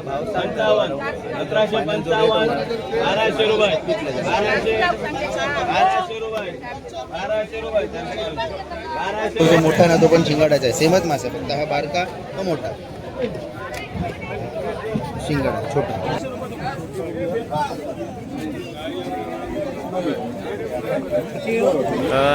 पंचावन्न सतराशे पंचावन्न बाराशे रुपये बाराशे बाराशे रुपये बाराशे रुपये बाराशे जो मोठा ना तो पण शिंगाडाचा आहे. सेमच मासा फक्त हा बारका तो मोठा. शिंगाडा छोटा.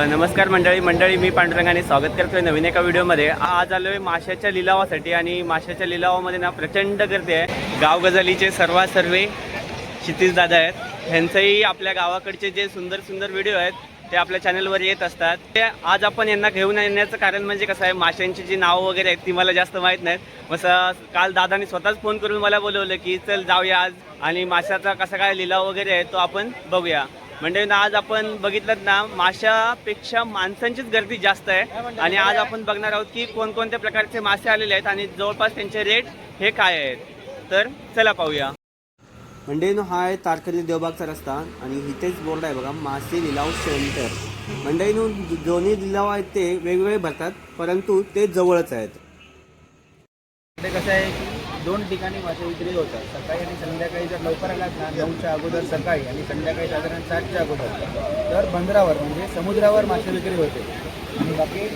नमस्कार मंडळी मंडळी मी पांडुरंगाने स्वागत करतोय नवीन एका व्हिडिओमध्ये. आज आलोय माशाच्या लिलावासाठी आणि माशाच्या लिलावामध्ये ना प्रचंड गर्दी आहे. गाव गजालीचे सर्वा सर्वे क्षितिज दादा आहेत. ह्यांचंही आपल्या गावाकडचे जे सुंदर सुंदर व्हिडिओ आहेत ते आपल्या चॅनलवर येत असतात. ते आज आपण यांना घेऊन येण्याचं कारण म्हणजे कसं आहे माशांची जी नावं वगैरे आहेत ती मला जास्त माहीत नाहीत. मसं काल दादाने स्वतःच फोन करून मला बोलवलं की चल जाऊया आज आणि माशाचा कसा काय लिलाव वगैरे आहे तो आपण बघूया. म्हणजे ना आज आपण बघितलं ना माशापेक्षा माणसांचीच गर्दी जास्त आहे. आणि आज आपण बघणार आहोत की कोणकोणत्या प्रकारचे मासे आलेले आहेत आणि जवळपास त्यांचे रेट हे काय आहेत. तर चला पाहूया. म्हणजे हा आहे तारकर्ली देवबागचा रस्ता आणि इथेच बोर्ड आहे बघा मासे लिलाव सेंटर म्हणजे दोन्ही लिलाव आहेत ते वेगवेगळे भरतात परंतु ते जवळच आहेत. ते कसं आहे? की दोन ठिकाणी मासे विक्री होतात. सकाळी आणि संध्याकाळी जर लवकर आलात ना नऊच्या अगोदर सकाळी आणि संध्याकाळी साधारण सातच्या अगोदर तर बंदरावर म्हणजे समुद्रावर मासे विक्री होते. आणि बाकी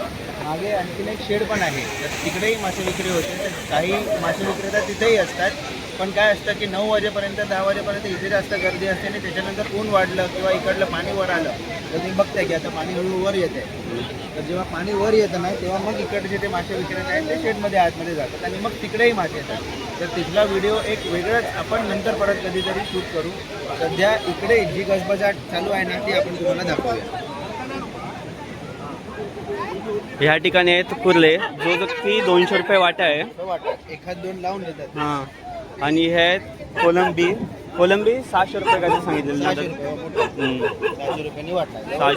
मागे आणखीन एक शेड पण आहे. तर तिकडेही मासे विक्री होते. तर काही मासे विक्रेता तिथेही असतात. पण काय असतं की नऊ वाजेपर्यंत दहा वाजेपर्यंत इथे जास्त गर्दी असते आणि त्याच्यानंतर ऊन वाढलं किंवा इकडलं पाणी वर आलं तर तुम्ही बघताय की आता पाणी हळूहळू वर येते तर जेव्हा पाणी वर येतं ना तेव्हा मग इकडचे ते मासे विक्रेते आहेत ते शेडमध्ये आतमध्ये जातात. आणि मग तिकडेही मासे येतात. तर तिथला व्हिडिओ एक वेगळाच आपण नंतर परत कधीतरी शूट करू. सध्या इकडे जी गजबजाट चालू आहे ना ती आपण तुम्हाला दाखवूया. ह्या ठिकाणी आहेत कुर्ले. जो जो की दोनशे रुपये वाटा आहे. एखाद दोन लावून देतात. हां. आणि हे आहेत कोलंबी. कोलंबी सहाशे रुपये काय सांगितलेलं सहाशे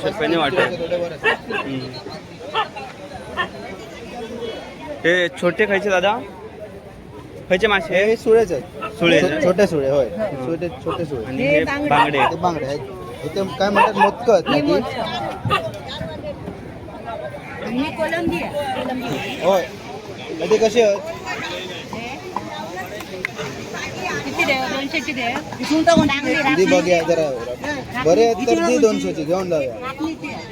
रुपयांनी वाटा. हे छोटे खायचे दादा? खायचे मासे? हे सुळेच आहेत. सुळे. छोटे सुळे होय. छोटे छोटे सुळे. आणि हे बांगडे. बांगडे आहेत. काय म्हणतात मोदकं. ही कोलंबी होय. कसे आहेत? किती दे दोनशेची दे चांगली किती राखली. बघूया जरा. बरे आहेत तर ती दोनशेची घेऊन जाऊया. राखलीची आहे.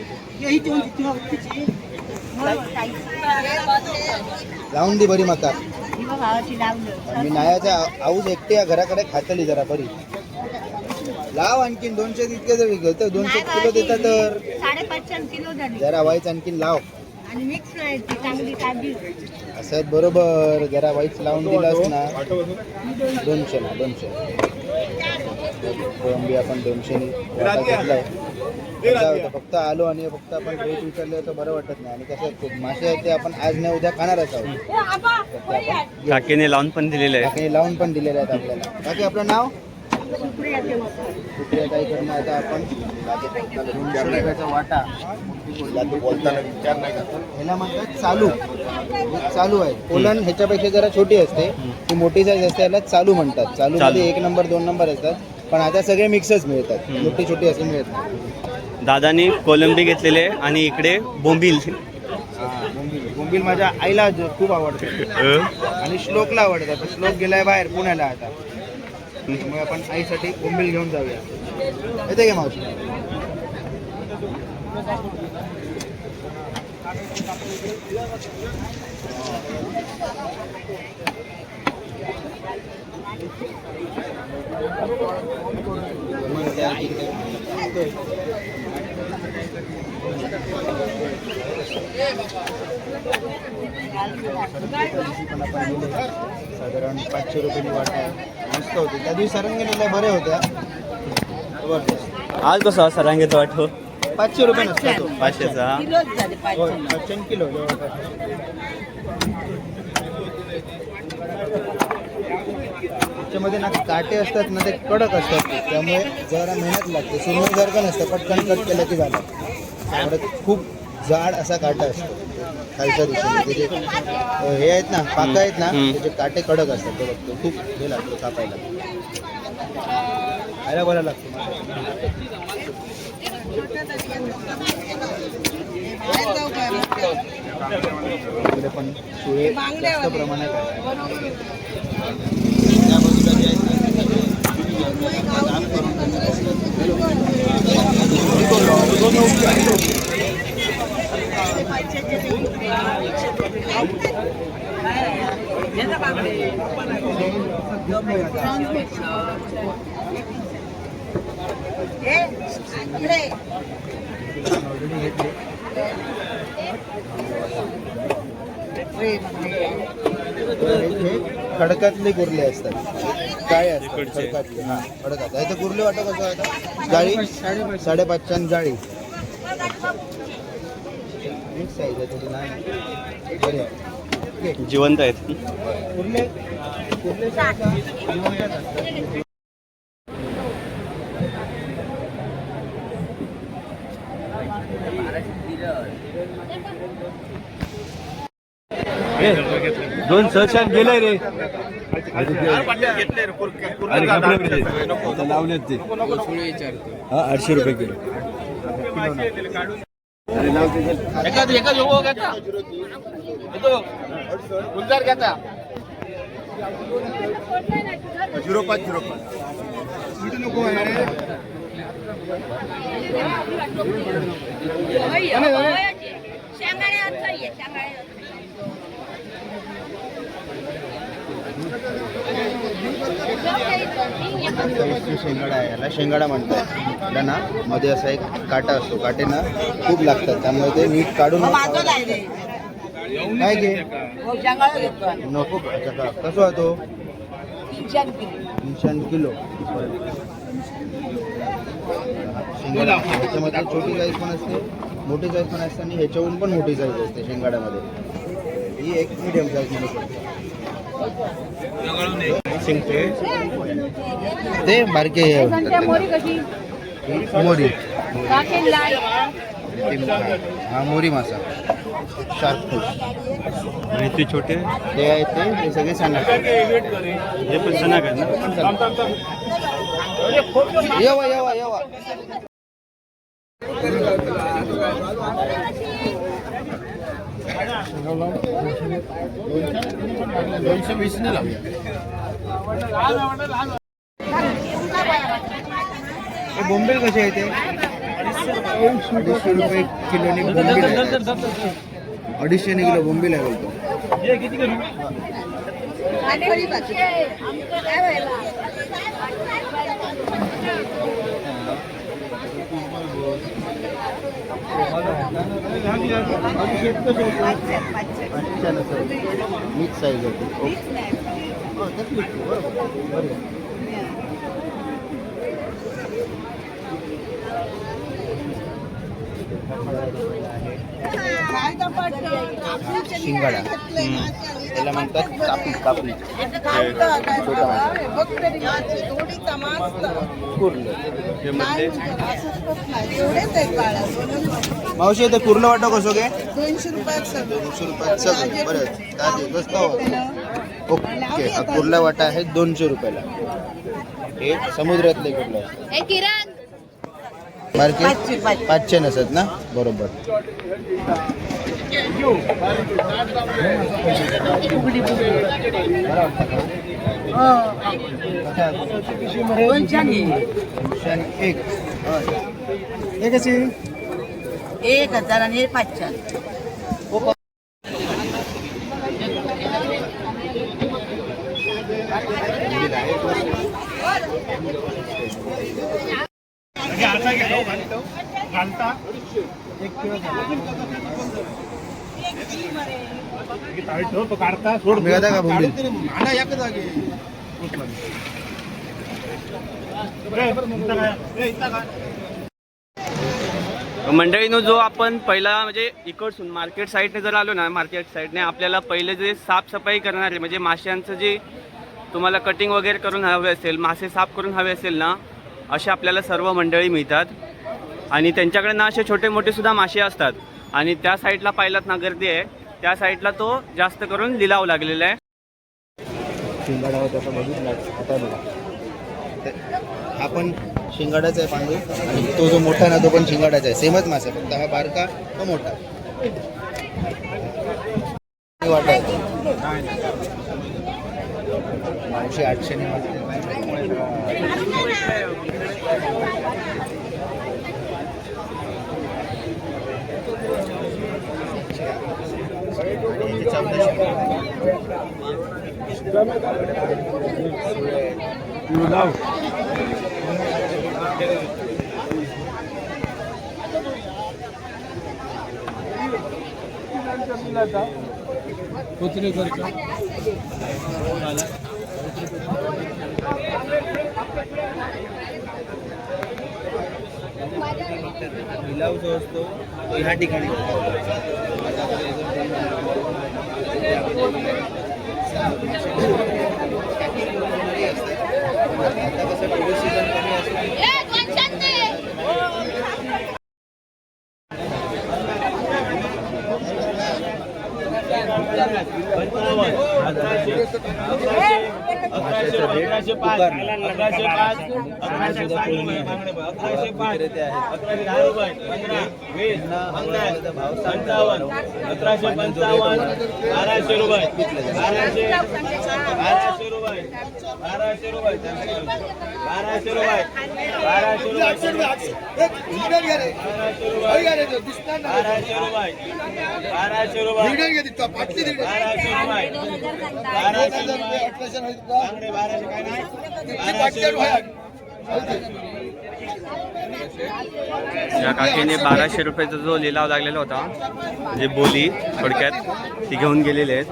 ताई. लावून दे बरी माका ही बघ भावाची लावलं मी नायाच्या आऊस एकटी या घराकडे खातली जरा बरी. लाव आणखीन दोनशे इतके जर घेतो दोनशे किलो देता तर. साडेपाचशे किलो झाली जरा वाईच आणखीन लाव. आणि मिक्स चांगली ताजी असं बरोबर. जरा वाईच लावून दिलास ना. दोनशे ना दोनशे. कोळंबी आपण दोनशे घेतलाय. फक्त आलो आणि फक्त आपण रेट विचारले तर बरं वाटत नाही. आणि कसं मासे आहेत ते आपण आज नाही उद्या खाणारच आहोत काकीने लावून पण दिलेले आहे लावून पण दिलेले आहेत आपल्याला. बाकी आपलं नाव? कुठल्या ताईकडनं आता आपण दोनशे रुपयाचा वाटा ह्याला म्हणतात चालू. चालू आहे. पोलन ह्याच्यापेक्षा जरा छोटी असते. ती मोठी साईज असते याला चालू म्हणतात. चालू. मध्ये एक नंबर दोन नंबर असतात. पण आता सगळे मिक्सच मिळतात. मोठी छोटी असे मिळत नाही. दादानी कोलंबी घेतलेले आणि इकडे बोंबील. हा, बोंबील. माझ्या आईला खूप आवडते. आणि श्लोकला आवडतं. पण श्लोक गेलाय बाहेर पुण्याला आता. त्यामुळे आपण आईसाठी बोंबील घेऊन जाऊया. येते का मावशी? साधारण पाचशे रुपयांनी वाटा मस्त होते. त्या दिवशी सरंगीला बरे होत्या. जबरदस्त. आज कसं सरांगेचं वाटो पाचशे रुपये नसतो तो. पाचशेचा. होय, पाचशे किलो त्याच्यामध्ये ना काटे असतात ना ते कडक असतात. त्यामुळे जरा मेहनत लागते. सुरमईसारखं नसतं पटकन कट केलं की झालं. खूप जाड असा काटा असतो. खालच्या दिशेने त्याचे हे आहेत ना पाक आहेत ना त्याचे काटे कडक असतात ते बघतो खूप हे लागतो कापायला खायला बरं लागतो. पण प्रमाणात करून खडकातले कुर्ले असतात. काय असतात? खडकातले. हा खडकात. याचं कुर्ले वाटत कसं आता जाळी? साडेपाचशे जाळी. साईज आहे. बरी आहे. जिवंत आहेत. दोन सहशान गेले रे. लावले ते. हा आठशे रुपये किलो. झिरो पाच झिरो पाच. शेंगाडे अर्थ आहे, शेंगाडे याला शेंगाडा म्हणतात. याला ना मध्ये असा एक काटा असतो. काटेनं खूप लागतात. त्यामुळे ते नीट काढून काय घे? नको अच्छा का? कसं होतो तीनशे किलो. शेंगाडा ह्याच्यामध्ये छोटी साईज पण असते मोठी साईज पण असते आणि ह्याच्याहून पण मोठी साईज असते शेंगाड्यामध्ये. ही एक मिडियम साईजमध्ये पडते. शिंगटे ते बारके हे. मोरी हा मोरी मासा. शार्क आणि ते छोटे? ते आहेत ते सगळे सांगा. हे पण सणाक आहेत ना? येवा येवा येवा. दोनशे वीस ने बोंबील कसे आहे ते? अडीचशे रुपये किलोनी बोंबील आहे. अडीचशे किलो बोंबील आहे बोलतो. आणि काय व्हायला? मिक्स साईज होती हो, त्यात mix आहे, बरोबर बरोबर शिंगाडा. त्याला म्हणतात कापी कापी. हे मावशी ते कुर्लं वाटो कसं काय दोनशे रुपयात दोनशे रुपयात सगळं. बरं ताजे स्वस्त ओके हा कुर्ला वाटा आहे दोनशे रुपयाला. हे समुद्रातले कुर्ले मार्केट पाचशे नसत ना? बरोबर. हे एक हजार आणि पाचशे. मिळाला का मंडळीनं जो आपण पहिला म्हणजे इकडसून मार्केट साईडने जर आलो ना मार्केट साईडने आपल्याला पहिले जे साफसफाई करणारे म्हणजे माशांचं जे तुम्हाला कटिंग वगैरे करून हवे असेल मासे साफ करून हवे असेल ना असे आपल्याला सर्व मंडळी मिळतात. आणि त्यांच्याकडे ना असे छोटे मोठे सुद्धा मासे असतात. आणि त्या साईडला पाहिलात ना गर्दी आहे. त्या साईडला तो जास्त करून लिलाव लागलेला आहे. शिंगाडा हा पण शिंगाडाचा आहे पांडू. आणि तो जो मोठा ना तो पण शिंगाडाचा आहे. सेमच मासा फक्त हा बारका तो मोठा. वाटा नऊशे आठशे You love. उतने जो असतो અકરાશે પાંચ અકરાશે પાંચ અકરાશે પાંચ અકરાશે પાંચ અકરાશે પાંચ पंचावन्न सतराशे पंचावन्न बाराशे रुपये बाराशे बाराशे रुपये बाराशे रुपये बाराशे रुपये बाराशे रुपये बाराशे रुपये बाराशे रुपये बाराशे रुपये बाराशे बाराशे काय नाही बाराशे रुपये या काकीने बाराशे रुपयाचा जो लिलाव लागलेला होता म्हणजे बोली थोडक्यात ती घेऊन गेलेले आहेत.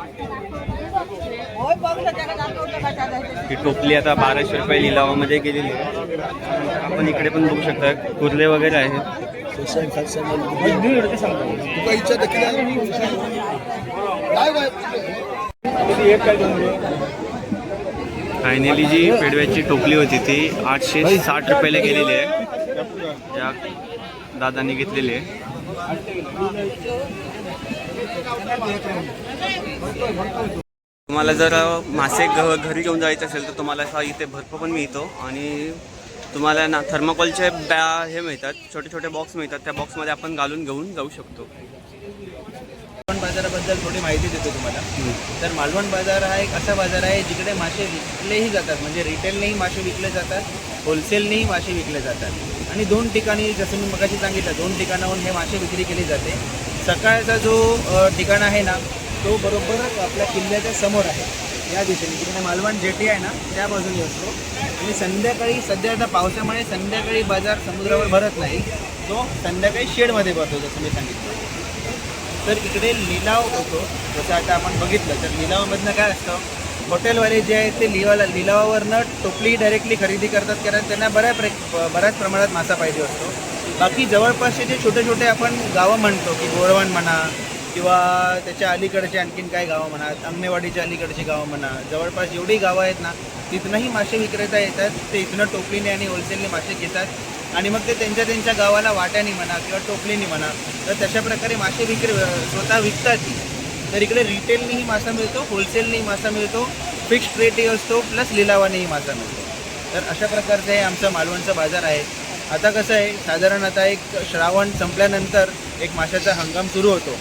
ही टोपली आता बाराशे रुपये लिलावामध्ये गेलेली आहे. आपण इकडे पण बघू शकता कुर्ले वगैरे आहेत. फायनली जी पेडव्याची टोपली होती ती आठशे साठ रुपयाला गेलेली आहे. या दादांनी घेतलेले तुम्हाला जर मासे घ घरी घेऊन जायचे असेल तर तुम्हाला असा इथे भरपूर पण मिळतो आणि तुम्हाला ना थर्माकोलचे बॅ हे मिळतात छोटे छोटे बॉक्स मिळतात. त्या बॉक्समध्ये आपण घालून घेऊन जाऊ शकतो. मालवण बाजाराबद्दल थोडी माहिती देतो तुम्हाला. तर मालवण बाजार हा एक असा बाजार आहे जिकडे मासे विकलेही जातात. म्हणजे रिटेलनेही मासे विकले जातात होलसेलनेही मासे विकले जातात. आणि दोन ठिकाणी जसं मी मगाशी सांगितलं दोन ठिकाणाहून हे मासे विक्री केली जाते. सकाळचा जो ठिकाण आहे ना तो बरोबर आपल्या किल्ल्याच्या समोर आहे. या दिशेने. तिकडे मालवण जेटी आहे ना त्या बाजूने असतो. आणि संध्याकाळी सध्या आता पावसामुळे संध्याकाळी बाजार समुद्रावर भरत नाही. तो संध्याकाळी शेडमध्ये भरतो जसं मी सांगितलं. तर इकडे लिलाव होतो. जसं आता आपण बघितलं तर लिलावामधनं काय असतं? हॉटेलवाले जे आहेत ते लिवाला लिलावावरनं टोपली डायरेक्टली खरेदी करतात कारण त्यांना बऱ्या प्रे बऱ्याच प्रमाणात मासा पाहिजे असतो. बाकी जवळपासचे जे छोटे छोटे आपण गावं म्हणतो की गोरवण म्हणा किंवा त्याच्या अलीकडचे आणखीन काय गावं म्हणा अंगणेवाडीच्या अलीकडची गावं म्हणा जवळपास जेवढी गावं आहेत ना तिथनंही मासे विक्रेता येतात ते इथनं टोपलीने आणि होलसेलने मासे घेतात. आणि मग ते त्यांच्या त्यांच्या गावाला वाट्याने म्हणा किंवा टोपलीने म्हणा तर तशा प्रकारे मासे विक्री स्वतः विकतात ती. तर इकडे रिटेलनेही मासा मिळतो होलसेलनेही मासा मिळतो फिक्स्ड रेटही असतो प्लस लिलावानेही मासा मिळतो. तर अशा प्रकारचं हे आमचं मालवणचा बाजार आहे. आता कसं आहे साधारण आता एक श्रावण संपल्यानंतर एक माशाचा हंगाम सुरू होतो.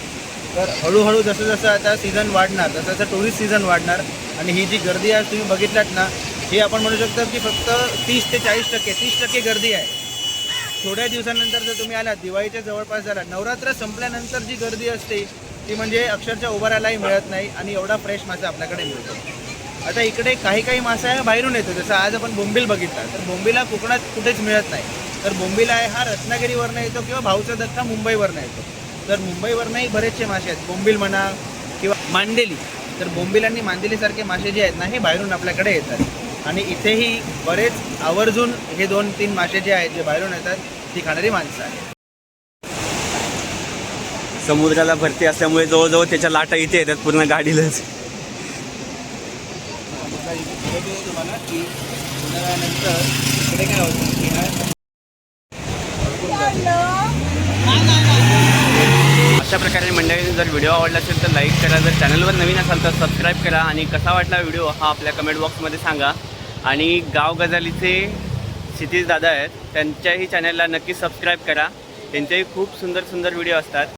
तर हळूहळू जसं जसं आता सीझन वाढणार तसं जसं टुरिस्ट सीझन वाढणार आणि ही जी गर्दी आहे तुम्ही बघितलात ना हे आपण म्हणू शकतो की फक्त तीस ते चाळीस टक्के तीस टक्के गर्दी आहे. थोड्या दिवसानंतर जर तुम्ही आलात दिवाळीच्या जवळपास झाला नवरात्र संपल्यानंतर जी गर्दी असते ती म्हणजे अक्षरशः उभं राहायलाही मिळत नाही आणि एवढा फ्रेश मासा आपल्याकडे मिळतो. आता इकडे काही काही मासा आहे बाहेरून येतो जसं आज आपण बोंबील बघितला. तर बोंबीला कोकणात कुठेच मिळत नाही. तर बोंबीला आहे हा रत्नागिरीवरनं येतो किंवा भाऊचा दत्ता मुंबईवरनं येतो. तर मुंबईवरनंही बरेचसे मासे आहेत बोंबील म्हणा किंवा मांडेली तर बोंबील आणि मांदेलीसारखे मासे जे आहेत ना हे बाहेरून आपल्याकडे येतात. आणि इथेही बरेच आवर्जून हे दोन तीन मासे जे आहेत जे बाहेरून येतात ती खाणारी माणसं आहेत. समुद्राला भरती असल्यामुळे जवळजवळ त्याच्या लाटा इथे येतात पूर्ण गाडीलाच. तुम्हाला की उन्हाळ्यानंतर इकडे काय होतं की हा अशा प्रकारे मंडळीने जर व्हिडिओ आवडला असेल तर लाईक करा. जर चॅनलवर नवीन असाल तर सबस्क्राईब करा आणि कसा वाटला व्हिडिओ हा आपल्या कमेंट बॉक्समध्ये सांगा. आणि गाव गजालीचे क्षितिज दादा आहेत त्यांच्याही चॅनलला नक्की सबस्क्राईब करा. त्यांचेही खूप सुंदर सुंदर व्हिडिओ असतात.